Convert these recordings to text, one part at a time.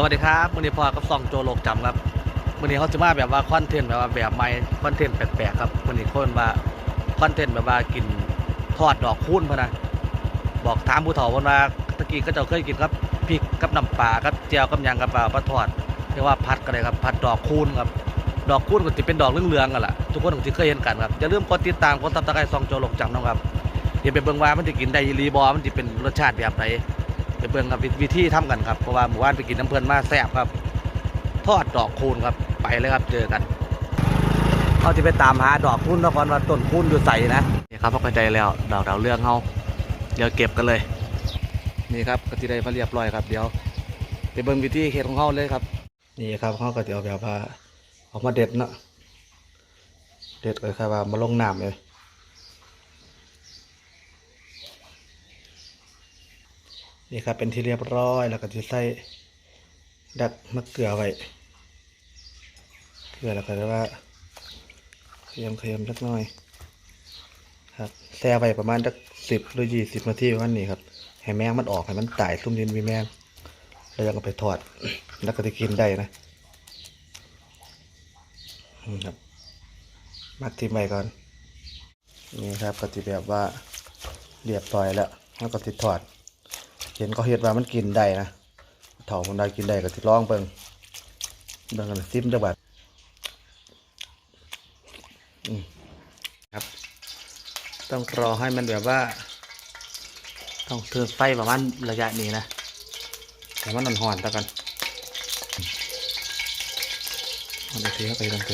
สวัสดีครับวันนี้พอกับซองโจโลกจำครับวันนี้เขาจะมาแบบว่าคอนเทนต์แบบว่าแบบใหม่คอนเทนต์แปลกๆครับวันนี้คนว่าคอนเทนต์แบบว่ากินทอดดอกคูณพะนะบอกถามผู้เฒ่าพนว่าตะกี้ก็จะเคยกินครับพริกกับน้ำปลากับเจียวกับยางกับปลาปลาทอดเรียกว่าพัดกันเลยครับพัดดอกคูณครับดอกคูณก็จะเป็นดอกเหลืองๆกันแหละทุกคนคงจะเคยเห็นกันครับอย่าลืมกดติดตามกดซับสไครต์ซองโจโลกจำนะครับอย่าไปเบิ่งว่ามันจะกินได้อีรีบอมันจะเป็นรสชาติแบบไหน ไปเบิ่งครับวิธีทำกันครับเพราะว่าหมู่บ้านไปกินน้ำเพลินมาแซ่บครับ ทอดดอกคูณครับไปเลยครับเจอกันเขาจะไปตามหาดอกคูณนครว่าต้นคูณอยู่ใส่นะนี่ครับพอเข้าใจแล้วดอกดาวเรื่องเขาเดี๋ยวเก็บกันเลย นี่ครับก็ที่ได้มาเรียบร้อยครับเดี๋ยวไปเบิ่งวิธีเฮ็ดของเขาเลยครับ นี่ครับเขาก็จะเอาแบบว่าออกมาเด็ดเนาะเด็ดก็คือว่ามาลงน้ำเลย นี่ครับเป็นที่เรียบร้อยแล้วก็จะใส่ดักมะเกลือไว้เกลือแล้วก็จะว่าเคียมเคียมสักหน่อยครับแช่ไว้ประมาณสักสิบหรือยี่สิบนาทีวันนี้ครับให้แมงมันออกให้มันตายซุ่มดินมีแมงแล้วยังเอาไปทอดแล้วก็จะกินได้นะครับมัดทิ้งไว้ก่อนนี่ครับก็จะแบบว่าเรียบร้อยแล้วแล้วก็ติดทอด เห็นก็เห็ดว่ามันกินได้นะเถาคนใดกินได้ก็ติดลองเบิ่งเบิ่งกันซิมจังหวัดอืมครับ ต้องรอให้มันแบบว่า ต้องเทินไฟประมาณระยะนี้นะแต่มันห่อนๆตะกันเอาไปเทเข้าไปกันเล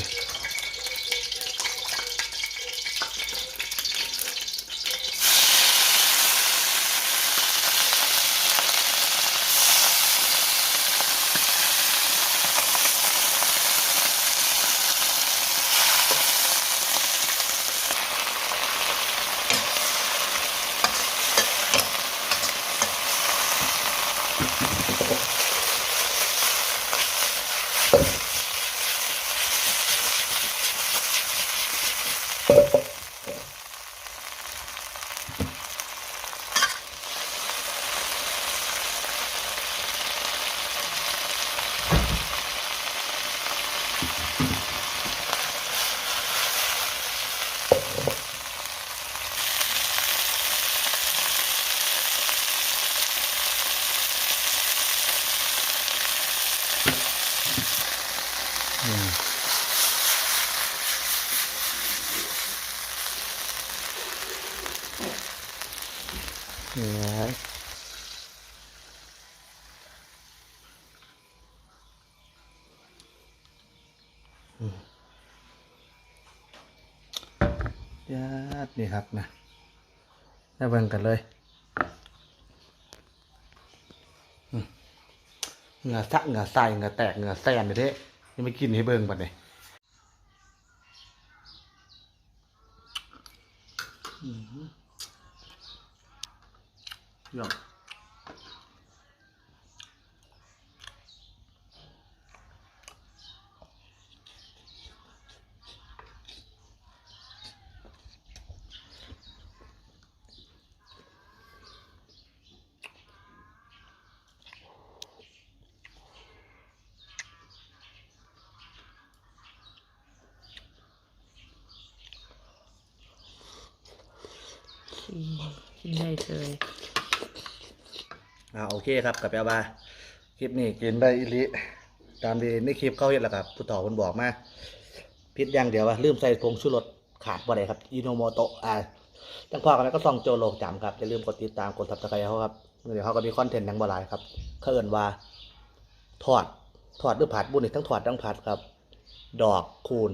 นี่นะอืมญาตินี่ครับนะได้เบิ่งกันเลยเหงื่อสักเหงื่อใส่เหงื่อแตกเหงื่อแซนไปเด้ ยังไม่กินให้เบิ่งปัดเลยยอ มกินได้เลยอ่าโอเคครับกับแปลว่าคลิปนี้กินได้อิลิตามที่ในคลิปเขาเห็นแล้วครับผู้ต่อคนบอกมาพิษอย่างเดียวว่าลืมใส่ผงชูรสขาดบ่ได้ครับอิโนโมโตะอ่าจังพอกันแล้วก็ส่องโจโลจำครับอย่าลืมกดติดตามกดซับสไครต์เขาครับเดี๋ยวเขาก็มีคอนเทนต์ย่างบ่หลายครับเขาเอินว่าทอดทอดหรือผัดบุญนี่ทั้งทอดทั้งผัดครับ ดอกคูณ